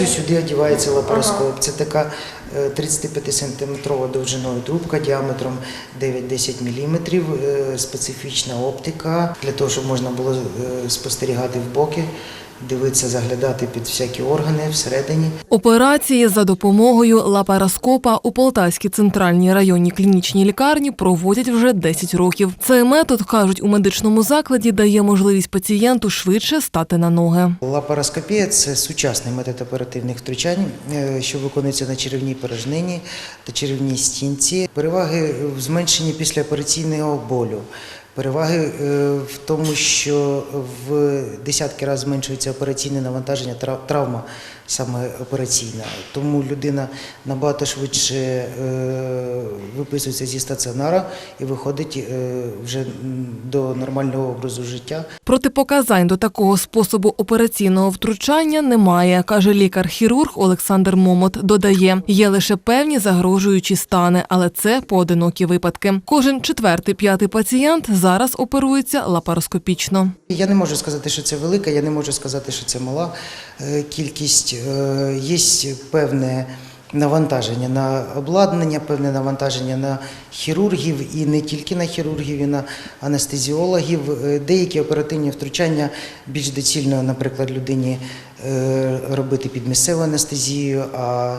операцію сюди одівається лапароскоп. Це така 35-сантиметрова довжиною трубка діаметром 9-10 мм, специфічна оптика для того, щоб можна було е, спостерігати в боки, дивитися, заглядати під всякі органи всередині. Операції за допомогою лапароскопа у Полтавській центральній районній клінічній лікарні проводять вже 10 років. Цей метод, кажуть, у медичному закладі дає можливість пацієнту швидше стати на ноги. Лапароскопія це сучасний метод оперативних втручань, е, що виконується на черевній порожнині та черевній стінці. Переваги в зменшенні післяопераційного болю. Переваги е, в тому, що в десятки разів зменшується операційне навантаження, травма саме операційна. Тому людина набагато швидше е, виписується зі стаціонара і виходить е, вже до нормального образу життя. Протипоказань до такого способу операційного втручання немає, каже лікар-хірург Олександр Момот. Додає, є лише певні загрожуючі стани, але це поодинокі випадки. Кожен четвертий п'ятий пацієнт зараз оперується лапароскопічно. Я не можу сказати, що це велика, я не можу сказати, що це мала е, кількість. Е, Є певне навантаження на обладнання, певне навантаження на хірургів і не тільки на хірургів, і на анестезіологів. Е, Деякі оперативні втручання більш доцільно, наприклад, людині робити під місцеву анестезію. а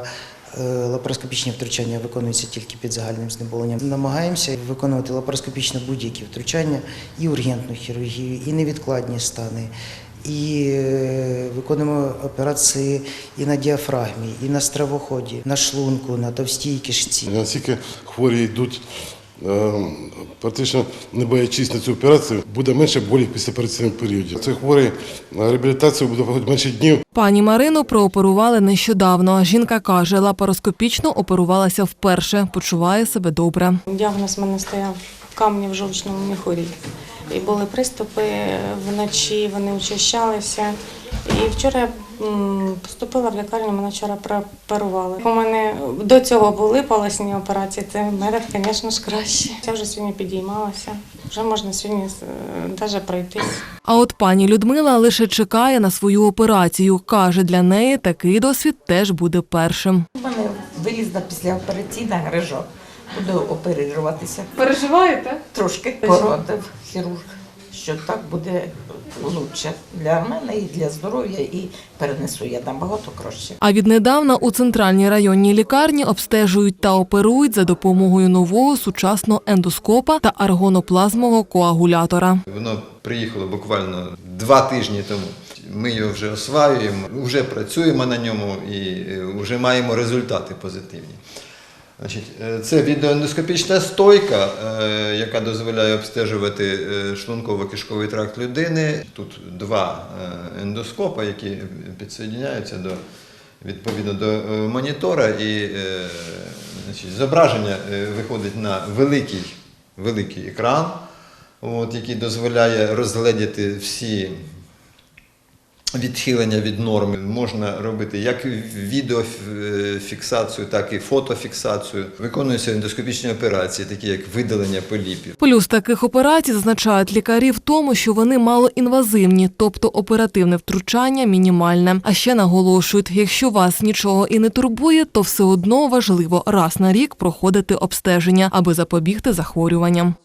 Лапароскопічні втручання виконуються тільки під загальним знеболенням. Намагаємося виконувати лапароскопічно будь-які втручання, і ургентну хірургію, і невідкладні стани. І е, виконуємо операції і на діафрагмі, і на стравоході, на шлунку, на товстій кишці. Наскільки хворі йдуть, е, практично не боячись на цю операцію, буде менше болі в післяопераційному періоді. Це хворий на реабілітацію буде проходити менше днів. Пані Марину прооперували нещодавно. Жінка каже, лапароскопічно оперувалася вперше, почуває себе добре. Діагноз в мене стояв камні в жовчному міхурі. І були приступи вночі, вони учащалися. І вчора я поступила в лікарню, мене вчора прооперували. У мене до цього були полосні операції, це метод, звісно ж, краще. Я вже сьогодні підіймалася, вже можна сьогодні навіть пройтись. А от пані Людмила лише чекає на свою операцію. Каже, для неї такий досвід теж буде першим. У мене вилізла післяопераційна грижа. Буду оперуватися. Переживаєте? Трошки порадив хірург, що так буде краще для мене і для здоров'я, і перенесу я набагато краще. А віднедавна у центральній районній лікарні обстежують та оперують за допомогою нового сучасного ендоскопа та аргоноплазмового коагулятора. Воно приїхало буквально два тижні тому. Ми його вже осваюємо, вже працюємо на ньому і е, вже маємо результати позитивні. Значить, е, це відеоендоскопічна стойка, е, яка дозволяє обстежувати е, шлунково-кишковий тракт людини. Тут два е, ендоскопа, які підсоєдняються до відповідно до монітора, і значить, зображення виходить на великий, великий екран, от, який дозволяє розгледіти всі відхилення від норми. Можна робити як відеофіксацію, так і фотофіксацію. Виконуються ендоскопічні операції, такі як видалення поліпів. Плюс таких операцій зазначають лікарі в тому, що вони малоінвазивні, тобто оперативне втручання мінімальне. А ще наголошують, якщо вас нічого і не турбує, то все одно важливо раз на рік проходити обстеження, аби запобігти захворюванням.